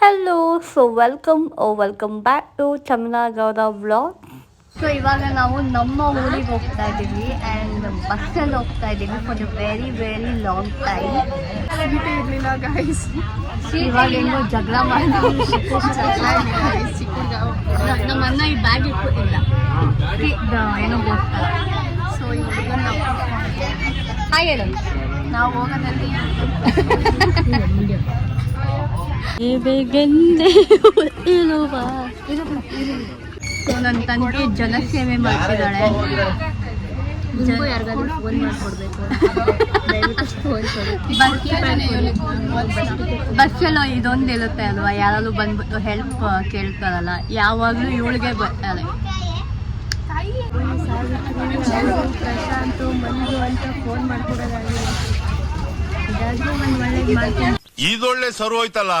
Hello so welcome oh welcome back to Chamana Gowda vlog so ಇವಾಗ ನಾವು ನಮ್ಮ ಊರಿಗೆ ಹೋಗ್ತಾ ಇದ್ದೀವಿ ಆ್ಯಂಡ್ ಬಸ್ಸಲ್ಲಿ ಹೋಗ್ತಾ ಇದ್ದೀವಿ for a very very long time ಇರಲಿಲ್ಲ ಗೈಸ್ ಇವಾಗ ಹೆಂಗೋ ಜಗಳ ಮಾಡಿ ನಮ್ಮ ಅಣ್ಣ ಈ ಬ್ಯಾಗ್ ಇಟ್ಕೊಟ್ಟಿಲ್ಲ. ಏನೋ ಹೋಗ್ತಾ ಸೊ ಇವಾಗ ನಾವು ಹಾಯ್ ಹೇಳು. ನಾವು ಹೋಗೋದಲ್ಲಿ ನನ್ನ ತಂಗಿ ಜನಸೇವೆ ಮಾಡ್ತಿದ್ದಾಳೆ ಬಸ್ಸಲ್ಲೋ ಇದೊಂದು ಇರುತ್ತೆ ಅಲ್ವಾ? ಯಾರಾದ್ರೂ ಬಂದ್ಬಿಟ್ಟು ಹೆಲ್ಪ್ ಕೇಳ್ತಾರಲ್ಲ, ಯಾವಾಗಲೂ ಇವಳಿಗೆ ಬರ್ತಾರೆ ಅಂತ ಫೋನ್ ಇದೊಳ್ಳೆ ಸರ್ವ್ ಹೋಯ್ತಲ್ಲ?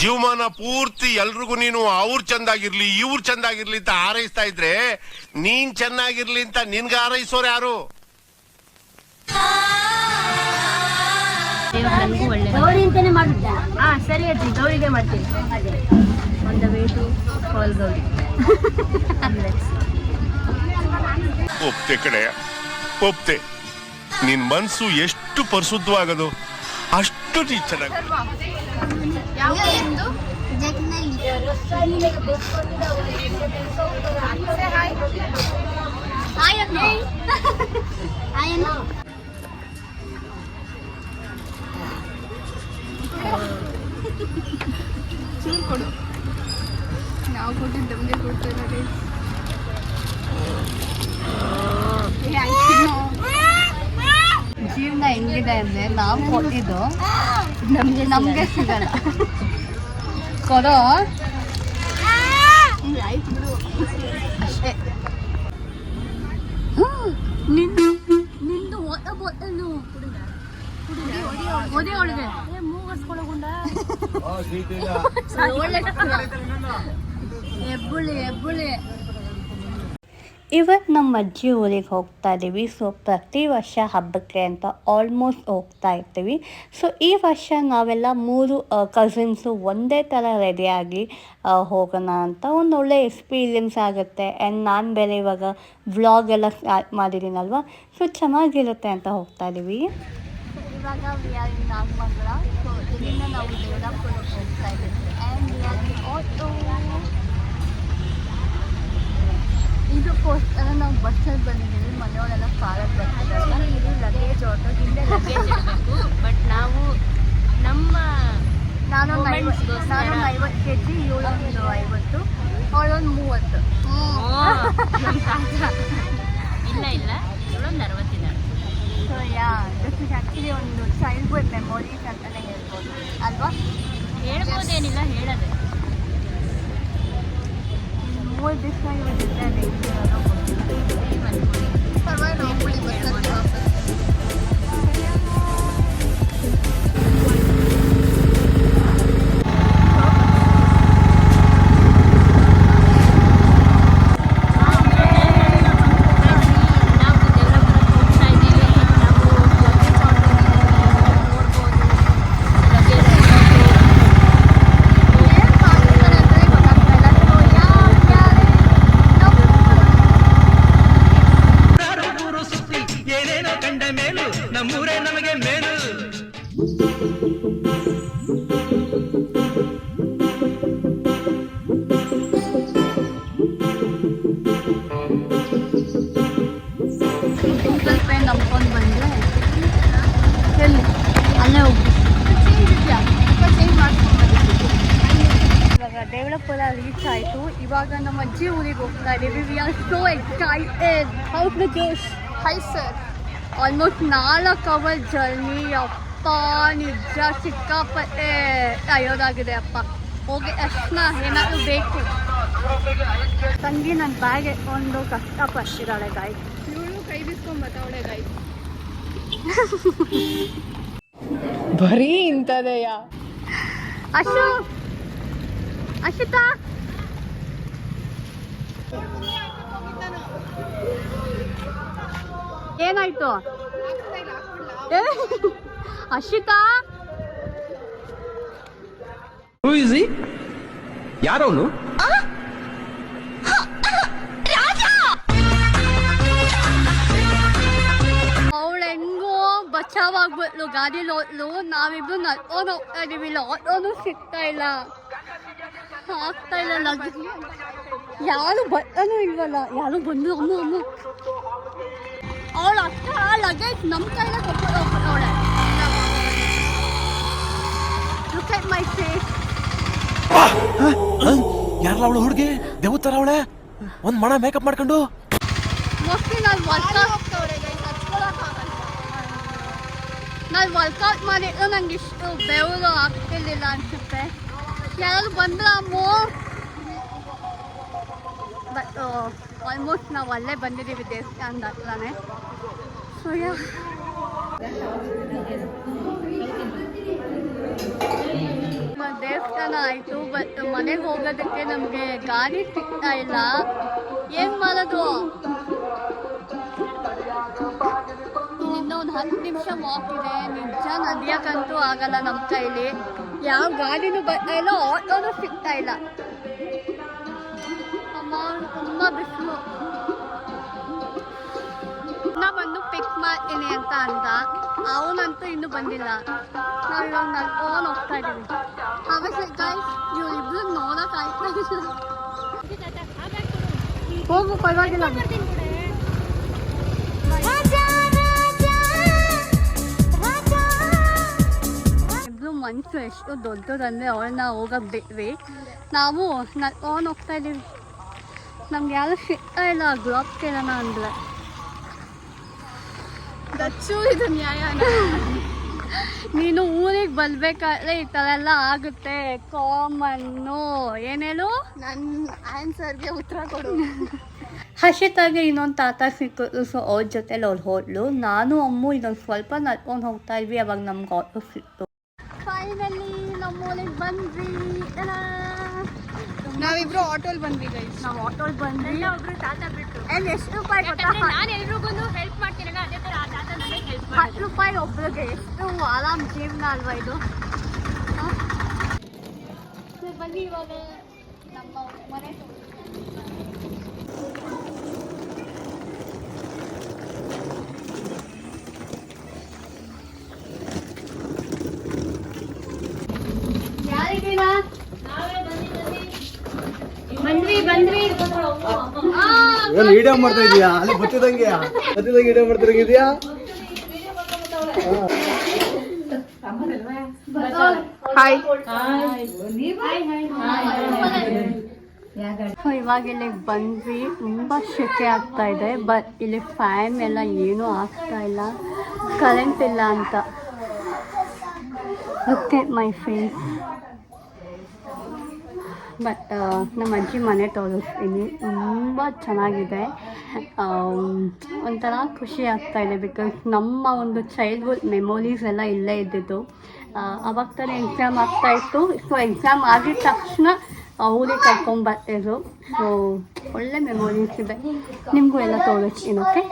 ಜೀವಮಾನ ಪೂರ್ತಿ ಎಲ್ರಿಗೂ ನೀನು ಅವ್ರು ಚಂದಾಗಿರ್ಲಿ ಇವ್ರು ಚಂದಾಗಿರ್ಲಿ ಅಂತ ಹಾರೈಸ್ತಾ ಇದ್ರೆ ನೀನ್ ಚೆನ್ನಾಗಿರ್ಲಿ ಅಂತ ನಿನ್ಗೆ ಹಾರೈಸೋರು ಯಾರು? ನನಗೂ ಒಳ್ಳೆ ಗೌರಿ ಅಂತಾನೆ ಮಾಡುತ್ತಾ ಹಾ ಸರಿ ಅಜ್ಜಿ ಗೌರಿಗೆ ಮಾಡ್ತೀನಿ. On the way to call Gauri ಒಪ್ತೆ ಕಡೆ ಒಪ್ತೆ. ನಿನ್ ಮನ್ಸು ಎಷ್ಟು ಪರಿಶುದ್ಧವಾಗದು ಅಷ್ಟು ನೀ ಚೆನ್ನಾಗಿ ಯಾವ ಎಂದು ಚೂರು ಕೊಡು. ನಾವು ಕೊಟ್ಟಿದ್ದು ನಮಗೆ ಕೊಡ್ತಾರೆ ಗೈಸ್ ಜೀವನ ಹೆಂಗಿದೆ ಅಂದ್ರೆ ನಾವು ಕೊಟ್ಟಿದ್ದು ನಮ್ಗೆ ನಮಗೆ ಸಿಗಲ್ಲ. ಕೊಡೋ. ಅಷ್ಟೇ. ನಿಂದು ನಿಂದು ಒದ ಬೊಟ್ಟಲು ಒದೆ ಒಳಗೆ ಎಬ್ಬುಳಿ ಎಬ್ಬುಳಿ ಇವತ್ತು ನಮ್ಮ ಅಜ್ಜಿ ಊರಿಗೆ ಹೋಗ್ತಾ ಇದ್ದೀವಿ. ಸೊ ಪ್ರತಿ ವರ್ಷ ಹಬ್ಬಕ್ಕೆ ಅಂತ ಆಲ್ಮೋಸ್ಟ್ ಹೋಗ್ತಾ ಇರ್ತೀವಿ. ಸೊ ಈ ವರ್ಷ ನಾವೆಲ್ಲ ಮೂರು ಕಸಿನ್ಸು ಒಂದೇ ಥರ ರೆಡಿಯಾಗಿ ಹೋಗೋಣ ಅಂತ ಒಂದು ಒಳ್ಳೆ ಎಕ್ಸ್ಪೀರಿಯೆನ್ಸ್ ಆಗುತ್ತೆ. ಆ್ಯಂಡ್ ನಾನು ಬೇರೆ ಇವಾಗ ವ್ಲಾಗ್ ಎಲ್ಲ ಸ್ಟಾರ್ಟ್ ಮಾಡಿದ್ದೀನಲ್ವ? ಸೊ ಚೆನ್ನಾಗಿರುತ್ತೆ ಅಂತ ಹೋಗ್ತಾ ಇದ್ದೀವಿ. ಇವಾಗ ನಾವು ದೇವರಾಪುರಕ್ಕೆ ಹೋಗ್ತಾ ಇದ್ದೀವಿ ಆ್ಯಂಡ್ ಆಟೋ ಇದಕ್ಕೋಸ್ಕರ ನಾವು ಬಸ್ಸಲ್ಲಿ ಬಂದಿದ್ದೀವಿ ಮನೆಯವರೆಲ್ಲ ಕಾರಲ್ಲಿ ಬರ್ತಿದ್ದಾರೆ. ಇದು ಲಗೇಜ್ ಆಟೋ ಹಿಂದೆ ಲಗೇಜ್ ಇರಬೇಕು. ಬಟ್ ನಾವು ನಮ್ಮ ನಾನೊಂದು ಐವತ್ತು ನಾನೊಂದು ಐವತ್ತು ಕೆ ಜಿ ಇವಳೊಂದು ಐವತ್ತು ಅವಳೊಂದು ಮೂವತ್ತು. ಇಲ್ಲ ಇಲ್ಲ. ಇವಳೊಂದು ಅರವತ್ತಿನ. So ya this is actually ಒಂದು ಚೈಲ್ಡ್ಹುಡ್ ಮೆಮೊರೀಸ್ ಅಂತಲೇ ಹೇಳ್ಬೋದು. ಅಲ್ವಾ? ಹೇಳ್ಬೋದೇನಿಲ್ಲ ಹೇಳದೆ. ಮೂರು ದಿವಸ ಇವಾಗ ಜೊತೆ ಅಲ್ಲೇ ಹೋಗಿ ಚೇಂಜ್ ಇದೆಯಾ ಸ್ವಲ್ಪ ಚೇಂಜ್ ಮಾಡ್ಕೊಂಡು ಇವಾಗ ದೇವಳಪುರ ರೀಚ್ ಆಯಿತು. ಇವಾಗ ನಮ್ಮ ಅಜ್ಜಿ ಊರಿಗೆ ಹೋಗ್ತಾ ಇದ್ದೀವಿ. We are so excited how the josh high sir almost ನಾಲ್ಕು ಅವರ್ ಜರ್ನಿ ಅಪ್ಪ ನಿಜ ಸಿಕ್ಕಾಪಟ್ಟೆ. ಅಯ್ಯೋದಾಗಿದೆ ಅಪ್ಪ. ಹೋಗಿ ಅಷ್ಟನ್ನ ಏನಾದರೂ ಬೇಕು. ತಂಗಿ ನನ್ನ ಬ್ಯಾಗ್ ಎತ್ಕೊಂಡು ಕಷ್ಟಪಡ್ತಿದ್ದಾಳೆ ಗಾಯ ಇವಳು ಕೈ ಬಿಸ್ಕೊಂಡ್ ಬರ್ತಾವಳೆ ಗೈಸ್ ಬರೀ ಇಂಥದೆಯಾ. ಅಶು ಅಶಿತಾ. ಏನಾಯ್ತು? ಅಶಿತಾ. ಯಾರವನು? ಬಚಾವ್ ಆಗ್ಬಿಟ್ಲು ಗಾಡಿ ಲೋಟ್ಲು ನಾವಿಬ್ರು ನಡ್ಕೊಂಡು ಹೋಗ್ತಾ ಇದೀವಿ ಆಟೋನು ಸಿಗ್ತಾ ಇಲ್ಲ. ಆಗ್ತಾ ಇಲ್ಲ ಲಗ್ ಯಾರು ಬರ್ತಾನೂ ಇಲ್ವಲ್ಲ? ಯಾರು ಬಂದು ಅಮ್ಮ ಅಮ್ಮ. ಅವಳ ಅಕ್ಕ ಲಗೇಜ್ ನಮ್ಮ ಕೈಲ ಕೊಟ್ಕೊಂಡು ಹೋಗ್ಬಿಟ್ಟವಳೆ ಲುಕ್ ಅಟ್ ಮೈ ಫೇಸ್ ಯಾರಲ್ಲ ಅವಳು ಹುಡುಗಿ? ದೇವತರ ಅವಳೆ? ಒಂದ್ ಮಣ ಮೇಕಪ್ ಮಾಡ್ಕೊಂಡು? ಮೋಸ್ಟ್ಲಿ ನಾನು ವರ್ಕೌಟ್ ನಾನು ವರ್ಕೌಟ್ ಮಾಡಿದ್ರು ನಂಗೆ ಇಷ್ಟು ಬೆವರು ಆಗ್ತಿರ್ಲಿಲ್ಲ ಅನ್ಸುತ್ತೆ. ಯಾರು ಬಂದ್ರೆ ಅಮ್ಮೋ. ಬಟ್ ಆಲ್ಮೋಸ್ಟ್ ನಾವು ಅಲ್ಲೇ ಬಂದಿದ್ದೀವಿ ದೇವಸ್ಥಾನದ ಹತ್ರನೇ ಸೊ ಯಾ ದೇವಸ್ಥಾನ ಆಯಿತು ಬಟ್ ಮನೆಗೆ ಹೋಗೋದಕ್ಕೆ ನಮಗೆ ಗಾಡಿ ಸಿಗ್ತಾ ಇಲ್ಲ. ಏನು ಮಾಡೋದು? ಒಂದು ಹತ್ತು ನಿಮಿಷ ವಾಕ್ ಇದೆ. ನಿಜ ನದಿಯಕ್ಕಂತೂ ಆಗಲ್ಲ ನಮ್ಮ ಕೈಲಿ. ಯಾವ ಗಾಡಿನೂ ಬರ್ತಾ ಇಲ್ಲ, ಆಟೋನು ಸಿಗ್ತಾ ಇಲ್ಲ. ಅಮ್ಮ, ತುಂಬ ಬಿಸಿಲು. ನಾ ಬಂದು ಪಿಕ್ ಮಾಡ್ತೀನಿ ಅಂತ ಅಂದ. ಅವನಂತೂ ಇನ್ನೂ ಬಂದಿಲ್ಲ. ನಾವು ಇವಾಗ ನಡ್ಕೊಂಡು ಹೋಗ್ತಾ ಇದ್ದೀವಿ ಆಮೇಲೆ ಗಾಯ್ಸ್ ಇವರಿಬ್ರು ನೋಡಕ್ ಆಯ್ತಾ ಇಲ್ಲ. ಹೋಗು, ಪರವಾಗಿಲ್ಲ. ಮನ್ಸು ಎಷ್ಟು ದೊಡ್ಡದಂದರೆ ಅವಳನ್ನ ಹೋಗಕ್ ಬಿಟ್ವಿ ನಾವು ನಡ್ಕೊಂಡು ಹೋಗ್ತಾ ಇದೀವಿ. ನಮ್ಗೆ ಯಾರು ಸಿಗ್ತಾ ಇಲ್ಲ ಗ್ಲಾಪ್ ಕೇಳೋಣ ಅಂದ್ರೆ. ಇದು ನ್ಯಾಯನ ನೀನು ಊರಿಗೆ ಬರ್ಬೇಕಾದ್ರೆ ಈ ಥರ ಎಲ್ಲ ಆಗುತ್ತೆ. ಕಾಮನ್ನು ಏನೇಳು ನನ್ನ ಆನ್ಸರ್ಗೆ ಉತ್ತರ ಕೊಡು. ಹರ್ಷಿತಾಗೆ ಇನ್ನೊಂದು ತಾತ ಸಿಕ್ಕಿದ್ರು ಸೊ ಅವ್ರ ಜೊತೆಲಿ ಅವ್ರು ಹೋದ್ಲು. ನಾನು ಅಮ್ಮು ಇನ್ನೊಂದು ಸ್ವಲ್ಪ ನಡ್ಕೊಂಡು ಹೋಗ್ತಾ ಇದ್ವಿ ಅವಾಗ ನಮ್ಗೆ ಆಟೋ ಸಿಕ್ತು ಫೈನಲಿ ನಮ್ಮ ಊರಿಗೆ ಬಂದ್ವಿ ನಾವಿಬ್ರು ಆಟೋಲ್ ಬಂದ್ವಿ ಗೈಸ್ ನಾವು ಆಟೋಲ್ ಬಂದ್ವಿ. ಒಬ್ರು ತಾತ ಬಿಟ್ಟು ಏನು ಎಷ್ಟು ರೂಪಾಯಿ ಗೊತ್ತಾ? ನಾನು ಎಲ್ರಿಗೂ ಹೆಲ್ಪ್ ಮಾಡ್ತೀನಲ್ಲ ಅದೇ ತರ ಆ ತಾತ ನನಗೆ ಹೆಲ್ಪ್ ಮಾಡಿ ಹತ್ತು ರೂಪಾಯಿ ಒಬ್ರಿಗೆ. ಎಷ್ಟು ಆರಾಮ್ ಜೀವನ ಅಲ್ವಾ ಇದು? ಬನ್ನಿ ಇವಾಗ ನಮ್ಮ ಮನೆ ಯಾರಿದ್ದೀರಾ ಬಂದ್ವಿ ಬಂದ್ವಿ. ಆ, ಏನು ವಿಡಿಯೋ ಮಾಡ್ತಾ ಇದೀಯಾ? ಅಲ್ಲಿ ಬತ್ತಿದಂಗೆ ಬತ್ತಿದಂಗೆ ವಿಡಿಯೋ ಮಾಡ್ತಿರಂಗಿದ್ಯಾ? ಹಾಯ್ ಸೊ ಇವಾಗ ಇಲ್ಲಿಗೆ ಬಂದ್ವಿ. ತುಂಬ ಶೆಕೆ ಆಗ್ತಾ ಇದೆ ಬಟ್ ಇಲ್ಲಿ ಫ್ಯಾನ್ ಎಲ್ಲ ಏನೂ ಆಗ್ತಾ ಇಲ್ಲ. ಕರೆಂಟ್ ಇಲ್ಲ ಅಂತ. ಓಕೆ ಮೈ ಫೇಸ್ ಬಟ್ ನಮ್ಮ ಅಜ್ಜಿ ಮನೆ ತೋರಿಸ್ತೀನಿ. ತುಂಬ ಚೆನ್ನಾಗಿದೆ. ಒಂಥರ ಖುಷಿ ಆಗ್ತಾ ಇದೆ ಬಿಕಾಸ್ ನಮ್ಮ ಒಂದು ಚೈಲ್ಡ್ಹುಡ್ ಮೆಮೊರೀಸ್ ಎಲ್ಲ ಇಲ್ಲೇ ಇದ್ದಿದ್ದು. ಅವಾಗ ತಾನೇ ಎಕ್ಸಾಮ್ ಆಗ್ತಾ ಇತ್ತು. ಸೊ ಎಕ್ಸಾಮ್ ಆಗಿದ ತಕ್ಷಣ ಊರಿಗೆ ಕರ್ಕೊಂಬರ್ತಿದ್ರು ಸೊ ಒಳ್ಳೆ ಮೆಮೊರೀಸ್ ಇದೆ. ನಿಮಗೂ ಎಲ್ಲ ತೋರಿಸ್ತೀನಿ ಓಕೆ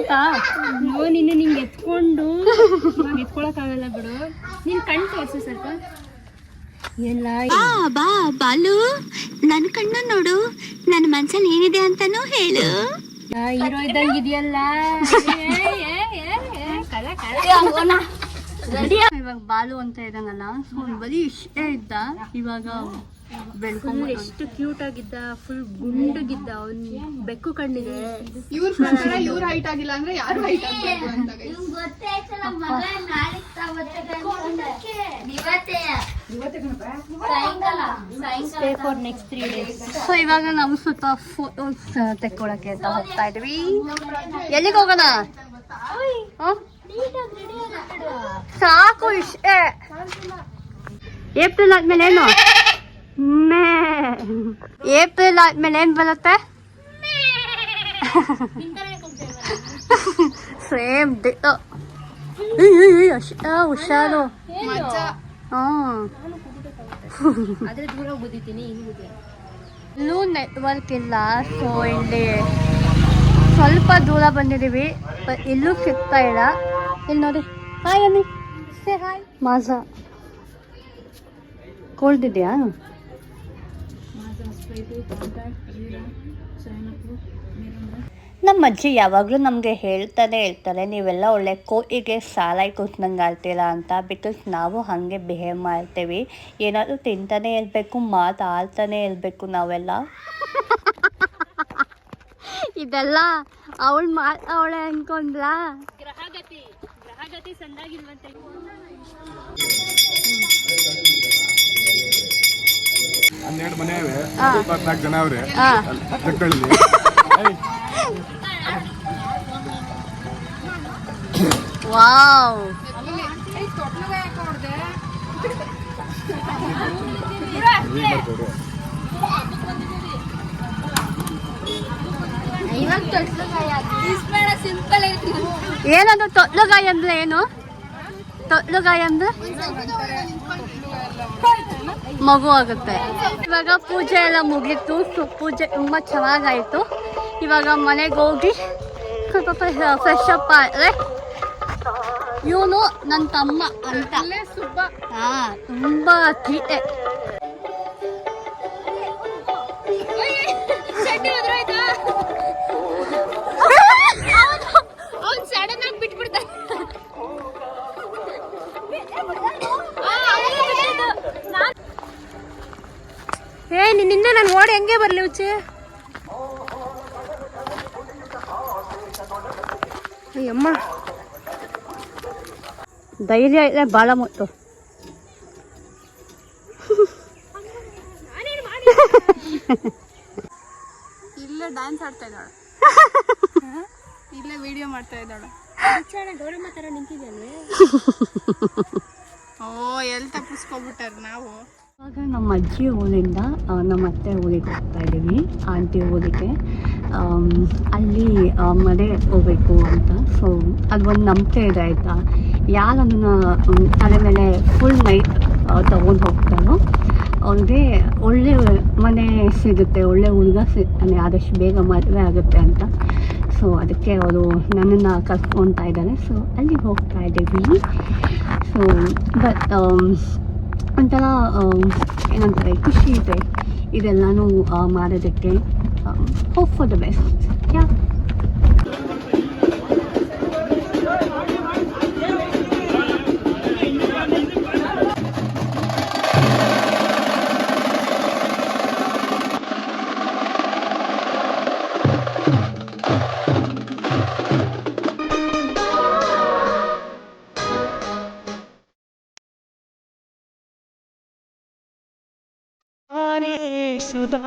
ಗೊತ್ತಾಯ್ತಾ ನಿನ್ನ ನಿಂಗೆ ಎತ್ಕೊಂಡು ಎತ್ಕೊಳಕ್ಕಾಗಲ್ಲ ಬಿಡು ನಿನ್ ಕಣ್ ತೋರ್ಸು ಸ್ವಲ್ಪ ಬಾ ಬಾ ಬಾಲು ನನ್ನ ಕಣ್ಣ ನೋಡು ನನ್ನ ಮನ್ಸಲ್ಲಿ ಏನಿದೆ ಅಂತಾನು ಹೇಳು ಹೀರೋ ಇದ್ದಂಗಿದೆಯಲ್ಲ ಇವಾಗ ಬಾಲು ಅಂತ ಇದ್ದಂಗಲ್ಲ ಸೊ ಬರೀ ಇಷ್ಟೇ ಇದ್ದ ಇವಾಗ ಬೆಳ್ಕೊಂಡ್ ಎಷ್ಟು ಕ್ಯೂಟ್ ಆಗಿದ್ದ ಫುಲ್ ಗುಂಡಗಿದ್ದ ಅವ್ನ್ ಬೆಕ್ಕು ಕಣ್ಣಿಗೆ. ಇವ್ರ ಪ್ರಕಾರ ಇವ್ರ ಹೈಟ್ ಆಗಿಲ್ಲ ಅಂದ್ರೆ ಯಾರು ಹೈಟ್ ಆಗ್ಬೇಕು ಅಂತ guys. ಸೊ ಇವಾಗ ನಾವು ಸುತ್ತ ಫೋಟೋಸ್ ತೆಕ್ಕೊಳಕ್ಕೆ ಅಂತ ಹೋಗ್ತಾ ಇದ್ವಿ. ಎಲ್ಲಿಗೆ ಹೋಗೋಣ? ಸಾಕು ಇಷ್ಟೇ ಏಪ್ರಿಲ್ ಆದ್ಮೇಲೆ ಏನು ಏಪ್ರಿಲ್ ಆದ್ಮೇಲೆ ಏನ್ ಬರುತ್ತೆ ಸೇಮ್ ಹುಷಾರು ಇಲ್ಲಿ ನೆಟ್ವರ್ಕ್ ಇಲ್ಲ ಸೊ ಇಲ್ಲಿ ಸ್ವಲ್ಪ ದೂರ ಬಂದಿದ್ದೀವಿ ಇಲ್ಲೂ ಸಿಗ್ತಾ ಇಲ್ಲ. ಇಲ್ಲಿ ನೋಡಿ. ಹಾಯ್ ಅನ್ನಿ ಹಾಯ್ ಮಾಜಾ ಕೋಲ್ಡ್ ಇದೆಯಾ? ನಮ್ಮ ಅಜ್ಜಿ ಯಾವಾಗಲೂ ನಮಗೆ ಹೇಳ್ತಾನೆ ಹೇಳ್ತಾರೆ ನೀವೆಲ್ಲ ಒಳ್ಳೆ ಕೋಟಿಗೆ ಸಾಲ ಕೂತ್ನಂಗೆ ಆಡ್ತೀರಾ ಅಂತ ಬಿಕಾಸ್ ನಾವು ಹಾಗೆ ಬಿಹೇವ್ ಮಾಡ್ತೀವಿ. ಏನಾದರೂ ತಿಂತಾನೆ ಇರಬೇಕು ಮಾತು ಆಡ್ತಾನೆ ಇರಬೇಕು ನಾವೆಲ್ಲ. ಇದೆಲ್ಲ ಅವಳು ಮಾ ಅವಳೆ ಅನ್ಕೊಂಡ್ಲಾ? ಗ್ರಹಗತಿ ಗ್ರಹಗತಿ ಸಂದಾಗಿಲ್ವಂತೆ. ಹನ್ನೆರಡು ಮನೆ ಇವೆ. ಇಪ್ಪತ್ನಾಲ್ಕು ಜನ ಅವ್ರೆ. ವಾವ್. ಏನದು ತೊಟ್ಲುಗಾಯಿ ಅಂದ್ರೆ ಏನು? ತೊಟ್ಲುಗಾಯಿ ಅಂದ್ರೆ? ಮಗು ಆಗುತ್ತೆ. ಇವಾಗ ಪೂಜೆ ಎಲ್ಲ ಮುಗೀತು. ಸೊ ಪೂಜೆ ತುಂಬ ಚೆನ್ನಾಗಾಯಿತು. ಇವಾಗ ಮನೆಗೆ ಹೋಗಿ ಸ್ವಲ್ಪ ಫ್ರೆಶ್ ಅಪ್ ಆದರೆ ಇವನು ನನ್ನ ತಮ್ಮ ಅಂತ. ಹಾ ತುಂಬ ತೀಟೆ. ಏ ನಿನ್ನಿಂದ ನಾನು ಓಡಿ ಹೆಂಗೆ ಬರಲಿ ಉಚ್ಚೆ ಅಯ್ಯಮ್ಮ. ಧೈರ್ಯ ಇದೆ ಭಾಳ ಮುಟ್ಟು ಇಲ್ಲೇ ಡ್ಯಾನ್ಸ್ ಆಡ್ತಾ ಇದ್ದಾಳೆ. ಇಲ್ಲೇ ವಿಡಿಯೋ ಮಾಡ್ತಾ ಇದ್ದಾಳೆ. ಗೌರಮ್ಮ ತರ ನಿಂತಿದ್ಯಲ್ವೇ? ಓ ಎಲ್ಲಿ ತಪ್ಪಿಸ್ಕೊಬಿಟ್ಟಾರ ನಾವು? ಇವಾಗ ನಮ್ಮ ಅಜ್ಜಿ ಊರಿಂದ ನಮ್ಮ ಅತ್ತೆ ಊರಿಗೆ ಹೋಗ್ತಾ ಇದ್ದೀವಿ, ಆಂಟಿ ಊರಿಗೆ. ಅಲ್ಲಿ ಮದುವೆ ಹೋಗ್ಬೇಕು ಅಂತ. ಸೊ ಅದೊಂದು ನಂಬಿಕೆ ಇದೆ ಆಯಿತಾ? ಯಾರು ಅದನ್ನು ತಲೆ ಮೇಲೆ ಫುಲ್ ನೈಟ್ ತೊಗೊಂಡು ಹೋಗ್ತಾರೋ, ಅವ್ರಿಗೆ ಒಳ್ಳೆ ಮನೆ ಸಿಗುತ್ತೆ, ಒಳ್ಳೆ ಹುಡುಗ ಸಿಗ್ತಾನೆ ಆದಷ್ಟು ಬೇಗ ಮದುವೆ ಆಗುತ್ತೆ ಅಂತ. ಸೊ ಅದಕ್ಕೆ ಅವರು ನನ್ನನ್ನು ಕರ್ಕೊತಾ ಇದ್ದಾರೆ. ಸೊ ಅಲ್ಲಿಗೆ ಹೋಗ್ತಾ ಇದ್ದೀವಿ. ಸೊ ಬಟ್ ಒಂಥರ ಏನಂತಾರೆ ಖುಷಿ ಇದೆ. ಇದೆಲ್ಲನೂ ಮಾಡೋದಕ್ಕೆ hope for the best yeah?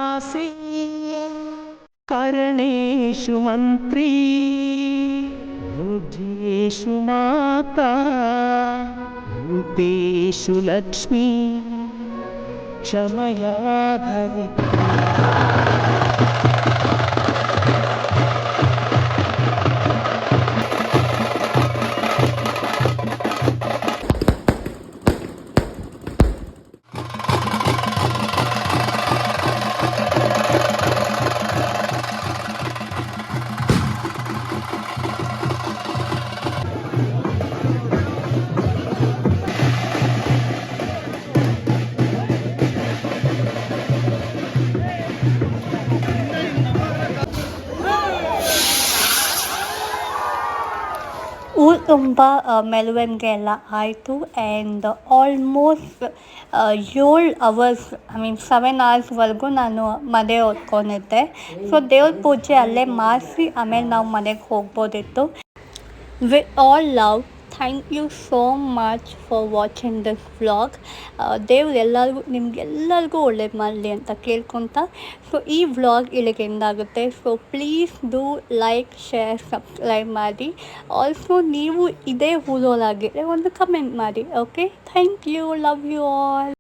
न्यासी कर्णेशु मंत्री बुद्धेशु माता रूपेशु लक्ष्मी क्षमया भवति ತುಂಬ ಮೆಲುವಂಗೆ ಎಲ್ಲ ಆಯಿತು ಆ್ಯಂಡ್ ಆಲ್ಮೋಸ್ಟ್ ಏಳು ಅವರ್ಸ್ ಐ ಮೀನ್ ಸೆವೆನ್ ಅವರ್ಸ್ವರೆಗೂ ನಾನು ಮನೆ ಓದ್ಕೊಂಡಿದ್ದೆ ಸೊ ದೇವ್ರ ಪೂಜೆ ಅಲ್ಲೇ ಮಾಡಿಸಿ ಆಮೇಲೆ ನಾವು ಮನೆಗೆ ಹೋಗ್ಬೋದಿತ್ತು. We all love thank you so much for watching this vlog ದೇವ್ರು ಎಲ್ಲರಿಗೂ ನಿಮ್ಗೆಲ್ಲರಿಗೂ ಒಳ್ಳೇದು ಮಾಡಲಿ ಅಂತ ಕೇಳ್ಕೊತ ಸೊ ಈ ವ್ಲಾಗ್ ಇಲ್ಲಿಗೆ ಎಂದಾಗುತ್ತೆ so please do like share subscribe ಮಾಡಿ. ಆಲ್ಸೋ ನೀವು ಇದೇ ಹೂಲೋಲಾಗಿದ್ದರೆ ಒಂದು ಕಮೆಂಟ್ ಮಾಡಿ okay thank you love you all